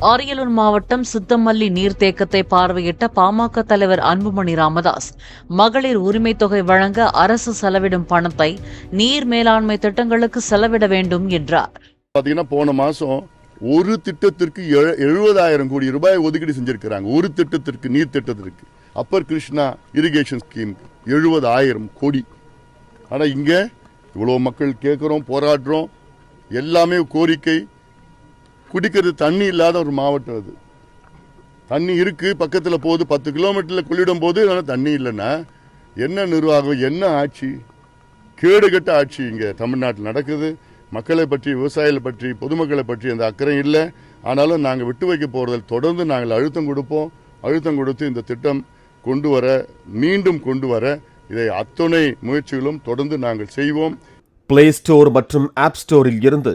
அரியலூர் மாவட்டம் சித்தமல்லி நீர்த்தேக்கத்தை பார்வையிட்ட பாமக தலைவர் அன்புமணி ராமதாஸ் மகளிர் உரிமைத் தொகை வழங்க அரசு செலவிடும் பணத்தை நீர் மேலாண்மை திட்டங்களுக்கு செலவிட வேண்டும் என்றார். பார்த்தீங்கன்னா போன மாதம் ஒரு திட்டத்திற்கு எழுபதாயிரம் கோடி ரூபாய் ஒதுக்கீடு செஞ்சிருக்கிறாங்க. ஒரு திட்டத்திற்கு நீர் திட்டத்திற்கு. அப்பர் கிருஷ்ணா இரிகேஷன் ஸ்கீம் எழுபதாயிரம் கோடி. ஆனால் இங்கே இவ்வளோ மக்கள் கேட்குறோம் போராடுறோம். எல்லாமே கோரிக்கை. குடிக்கிறது தண்ணி இல்லாத ஒரு மாவட்டம் அது. தண்ணி இருக்கு பக்கத்தில் போகுது பத்து கிலோமீட்டரில் குளிடும் போது ஆனால் தண்ணி இல்லைன்னா என்ன நிர்வாகம் என்ன ஆட்சி? கேடுகட்ட ஆட்சி இங்கே தமிழ்நாட்டில் நடக்குது. மக்களை பற்றி விவசாயிகளை பற்றி பொதுமக்களை பற்றி அந்த அக்கறை இல்லை. ஆனாலும் நாங்கள் விட்டு வைக்க போகிறதில் தொடர்ந்து நாங்கள் அழுத்தம் கொடுப்போம். அழுத்தம் கொடுத்து இந்த திட்டம் கொண்டு வர மீண்டும் கொண்டு வர இதை அத்துணை முயற்சிகளும் தொடர்ந்து நாங்கள் செய்வோம். பிளே ஸ்டோர் மற்றும் ஆப் ஸ்டோரில் இருந்து